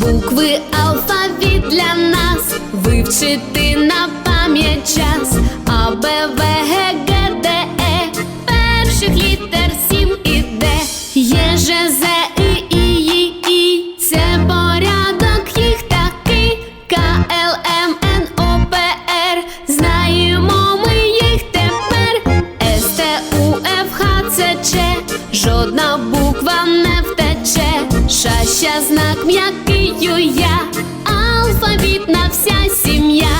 Букви алфавіт для нас. Вивчити на пам'ять час. А, Б, В, Г, Г, Д, Е. Перших літер сім і Д. Є, Ж, З, І, І, І, І. Це порядок їх такий. К, Л, М, Н, О, П, Р. Знаємо ми їх тепер. С, Т, У, Ф, Х, Ц, Ч. Жодна буква не Шаща знак м'який я Алфавітна вся сім'я.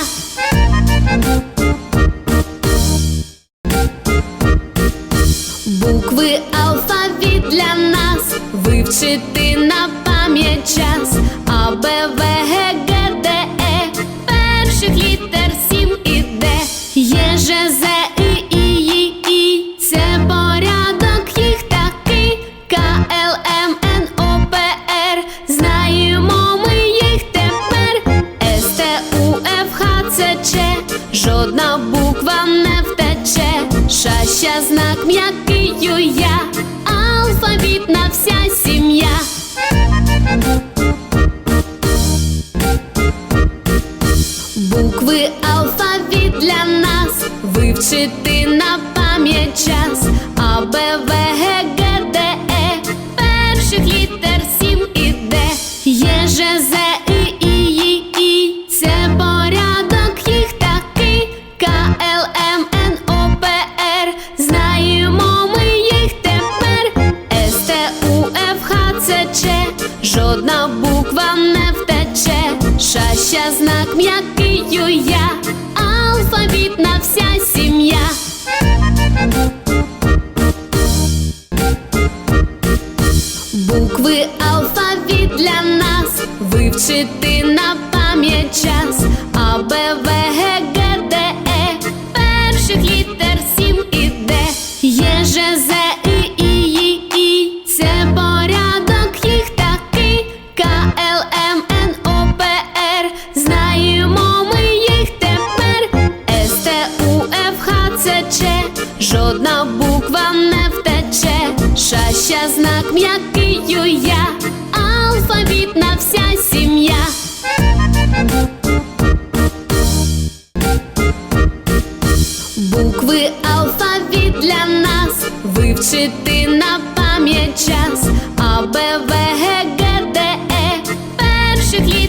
Букви алфавіт для нас вивчити на пам'ять час. А, Б, В, Г, Г, Д, Е Перших літер сім і Д. Є, Ж, З, Жодна буква не втече. Шаща знак м'який ю, я. Алфавітна вся сім'я. Букви алфавіт для нас. Вивчити на пам'ять Жодна буква не втече. Шаща знак м'який ю, я Алфавітна вся сім'я. Букви алфавіт для нас вивчити на пам'ять час. А, Б, В, Г, Г, Жодна буква не втече. Шаща знак м'який ю, я. Алфавітна вся сім'я. Букви алфавіт для нас. Вивчити на пам'ять час. А, Б, В, Г, Д, Е. Перших літер